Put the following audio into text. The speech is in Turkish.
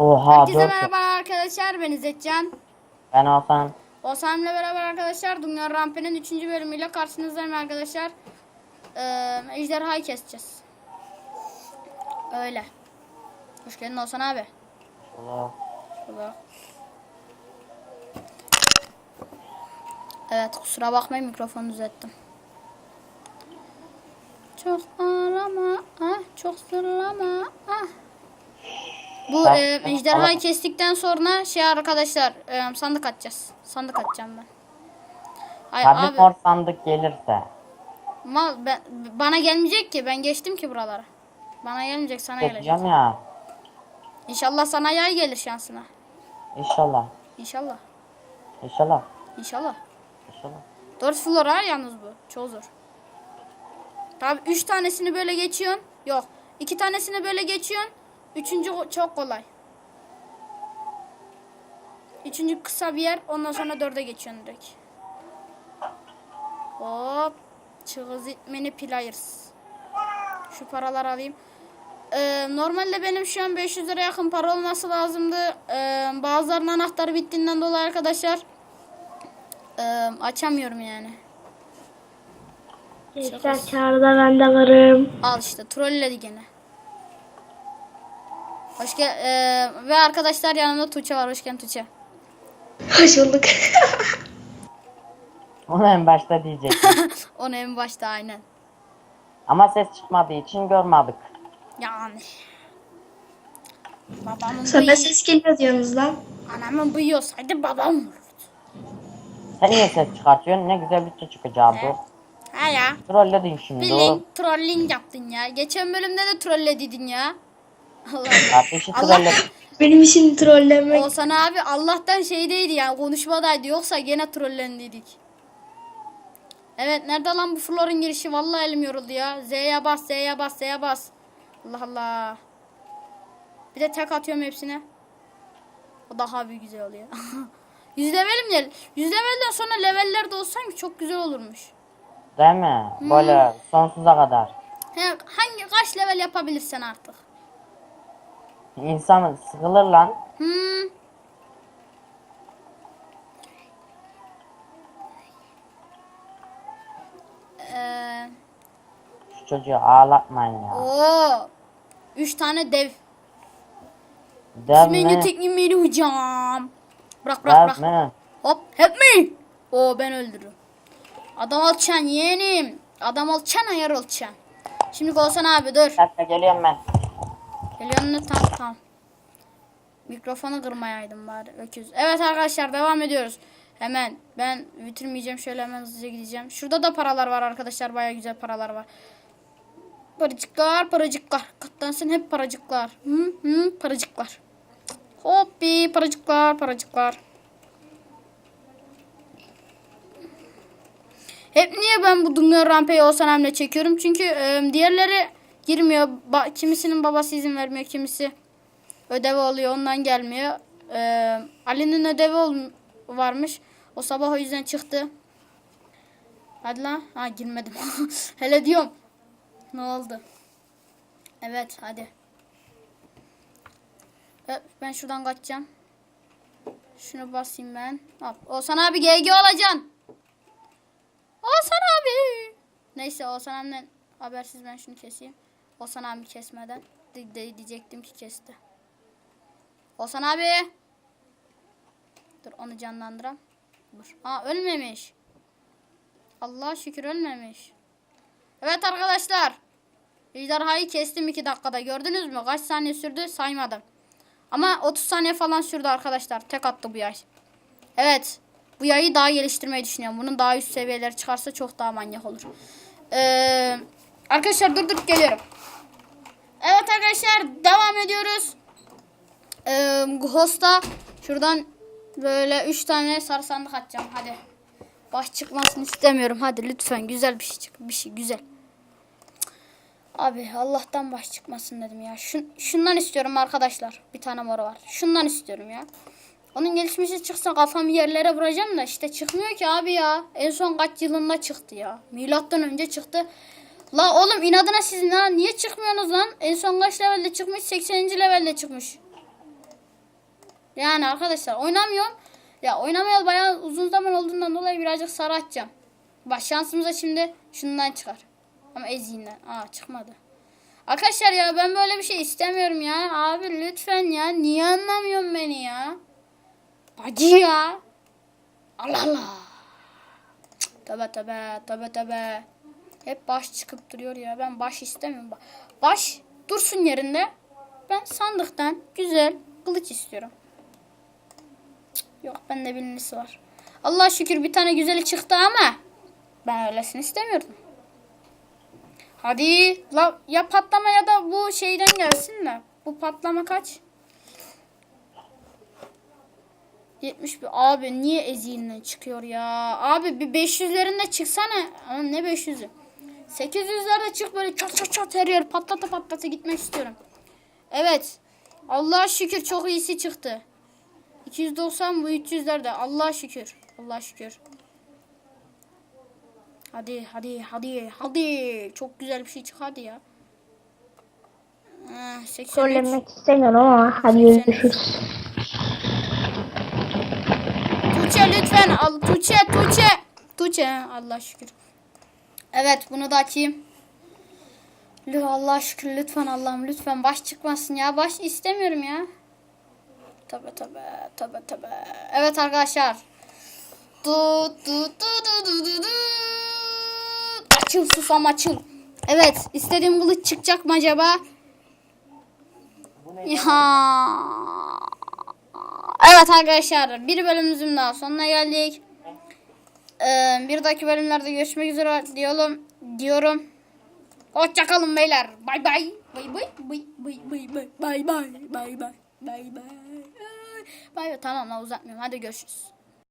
Oha Herkese 4 merhaba arkadaşlar ben İzzetcan. Ben Hasan. Osam'la beraber arkadaşlar Dünya Rampe'nin 3. bölümüyle karşınızdayım arkadaşlar. Ee, ejderhayı keseceğiz. Öyle. Hoş geldin Osan abi. Allah. Şurada. Evet kusura bakmayın mikrofonu düzelttim. Çok ağlama ah çok sırlama ah. Bu e, ejderhayı kestikten sonra şey arkadaşlar e, sandık atacağız. Sandık atacağım ben. Ay Tabii abi sandık gelirse. mal ben, bana gelmeyecek ki ben geçtim ki buralara. Bana gelmeyecek sana gelecek. Geçeceğim ya. İnşallah sana yay gelir şansına. İnşallah. İnşallah. İnşallah. İnşallah. İnşallah. 4 flora yalnız bu. Çok zor. Tabi 3 tanesini böyle geçiyorsun. Yok. 2 tanesini böyle geçiyorsun. Üçüncü çok kolay. Üçüncü kısa bir yer. Ondan sonra dörde geçiyorsun direkt. Hop. Çığız itmeni players. Şu paraları alayım. Ee, normalde benim şu an 500 lira yakın para olması lazımdı. Ee, bazılarının anahtarı bittiğinden dolayı arkadaşlar ee, açamıyorum yani. Gençler çağrıda ben de varım. Al işte trolledi gene. Hoş gel ee, ve arkadaşlar yanımda Tuğçe var. Hoş geldin Tuğçe. Hoş bulduk. Onu en başta diyecek. Onu en başta aynen. Ama ses çıkmadığı için görmedik. Yani. Babamın Sana bıyığı, ses geliyor diyorsunuz lan. anamın bıyığı olsaydı babam vururdu. Sen niye ses çıkartıyorsun? Ne güzel bir şey çıkacağı bu. Ha ya. Trolledin şimdi. Bilin trolling yaptın ya. Geçen bölümde de trollediydin ya. Allah Ateşi Allah. trolledin. Benim için trollemek. Olsan abi Allah'tan şeydeydi yani konuşmadaydı yoksa gene trollendiydik. Evet nerede lan bu florun girişi vallahi elim yoruldu ya. Z'ye bas Z'ye bas Z'ye bas. Allah Allah. Bir de tek atıyorum hepsine. O daha bir güzel oluyor. 100 levelim ya. 100 levelden sonra leveller de olsaymış çok güzel olurmuş. Değil mi? Böyle sonsuza kadar. He, hangi kaç level yapabilirsen artık. İnsan sıkılır lan. Hmm. Ee, Şu çocuğu ağlatmayın ya. Oo. Üç tane dev. Değil Menü mi? tekniği menü hocam. Bırak bırak bırak. Mi? Hop help me. Oo ben öldürürüm. Adam alacaksın yeğenim. Adam alacaksın ayar alacaksın. Şimdi olsan abi dur. Bir dakika geliyorum ben. Geliyorsun ne tamam tamam. Mikrofonu kırmayaydım bari öküz. Evet arkadaşlar devam ediyoruz. Hemen ben bitirmeyeceğim şöyle hemen hızlıca gideceğim. Şurada da paralar var arkadaşlar baya güzel paralar var. Paracıklar paracıklar. Katlansın hep paracıklar. Hı hı paracıklar. Hoppi paracıklar paracıklar. Hep niye ben bu Dünya Rampayı Oğuzhan Emre çekiyorum? Çünkü e, diğerleri girmiyor. Ba- kimisinin babası izin vermiyor. Kimisi ödevi oluyor. Ondan gelmiyor. E, Ali'nin ödevi varmış. O sabah o yüzden çıktı. Hadi lan. Ha girmedim. Hele diyorum. Ne oldu? Evet hadi. Evet, ben şuradan kaçacağım. Şunu basayım ben. Hop. Oğuzhan abi GG olacaksın. Oğuzhan abi. Neyse Oğuzhan abiden habersiz ben şunu keseyim. Oğuzhan abi kesmeden de, de- diyecektim ki kesti. Oğuzhan abi. Dur onu canlandıram. Dur. Aa ölmemiş. Allah şükür ölmemiş. Evet arkadaşlar. Ejderhayı kestim 2 dakikada. Gördünüz mü? Kaç saniye sürdü saymadım. Ama 30 saniye falan sürdü arkadaşlar. Tek attı bu yay. Evet. Bu yayı daha geliştirmeyi düşünüyorum. Bunun daha üst seviyeleri çıkarsa çok daha manyak olur. Ee, arkadaşlar dur dur geliyorum. Evet arkadaşlar devam ediyoruz. Ee, Host'a şuradan böyle 3 tane sarı sandık atacağım. Hadi. Baş çıkmasını istemiyorum. Hadi lütfen güzel bir şey çık. Bir şey güzel. Abi Allah'tan baş çıkmasın dedim ya. Şun, şundan istiyorum arkadaşlar. Bir tane moru var. Şundan istiyorum ya. Onun gelişmişi çıksa kafamı yerlere vuracağım da işte çıkmıyor ki abi ya. En son kaç yılında çıktı ya. Milattan önce çıktı. La oğlum inadına siz ne, niye çıkmıyorsunuz lan? En son kaç levelde çıkmış? 80. levelde çıkmış. Yani arkadaşlar oynamıyorum. Ya oynamayalı bayağı uzun zaman olduğundan dolayı birazcık sarı açacağım. Bak şansımıza şimdi şundan çıkar. Ama eziğinden. Aa çıkmadı. Arkadaşlar ya ben böyle bir şey istemiyorum ya. Abi lütfen ya. Niye anlamıyorsun beni ya? Bacı ya. Allah Allah. Cık, Tövbe tövbe tövbe tövbe. Hep baş çıkıp duruyor ya. Ben baş istemiyorum. Ba- Baş dursun yerinde. Ben sandıktan güzel kılıç istiyorum. Cık, Yok bende bilinisi var. Allah şükür bir tane güzeli çıktı ama ben öylesini istemiyordum. Hadi la, ya patlama ya da bu şeyden gelsin de. Bu patlama kaç? 71. Abi niye eziğinden çıkıyor ya? Abi bir 500'lerinde çıksana. Ama ne 500'ü? 800'lerde çık böyle çat çat çat her yer patlata patlata gitmek istiyorum. Evet. Allah'a şükür çok iyisi çıktı. 290 bu 300'lerde. Allah'a şükür. Allah'a şükür. Hadi hadi hadi hadi. Çok güzel bir şey çık hadi ya. Ah, 83. Trollemek istemiyorum ama hadi görüşürüz. Tuğçe lütfen al Tuğçe Tuğçe. Tuğçe Allah şükür. Evet bunu da açayım. Allah şükür lütfen Allah'ım lütfen baş çıkmasın ya. Baş istemiyorum ya. Tabi tabi tabi tabi. Evet arkadaşlar. Du, du, du, du, du, du, du. Açıl susam açıl. Evet istediğim kılıç çıkacak mı acaba? Ya. Evet arkadaşlar bir bölümümüzün daha sonuna geldik. Ee, bir dahaki bölümlerde görüşmek üzere diyorum. diyorum. Hoşçakalın beyler. Bay bay. Bay bay. Bay bay bay bay bay bay bay bay bay bay bay. Bay. Tamam uzatmıyorum. Hadi görüşürüz.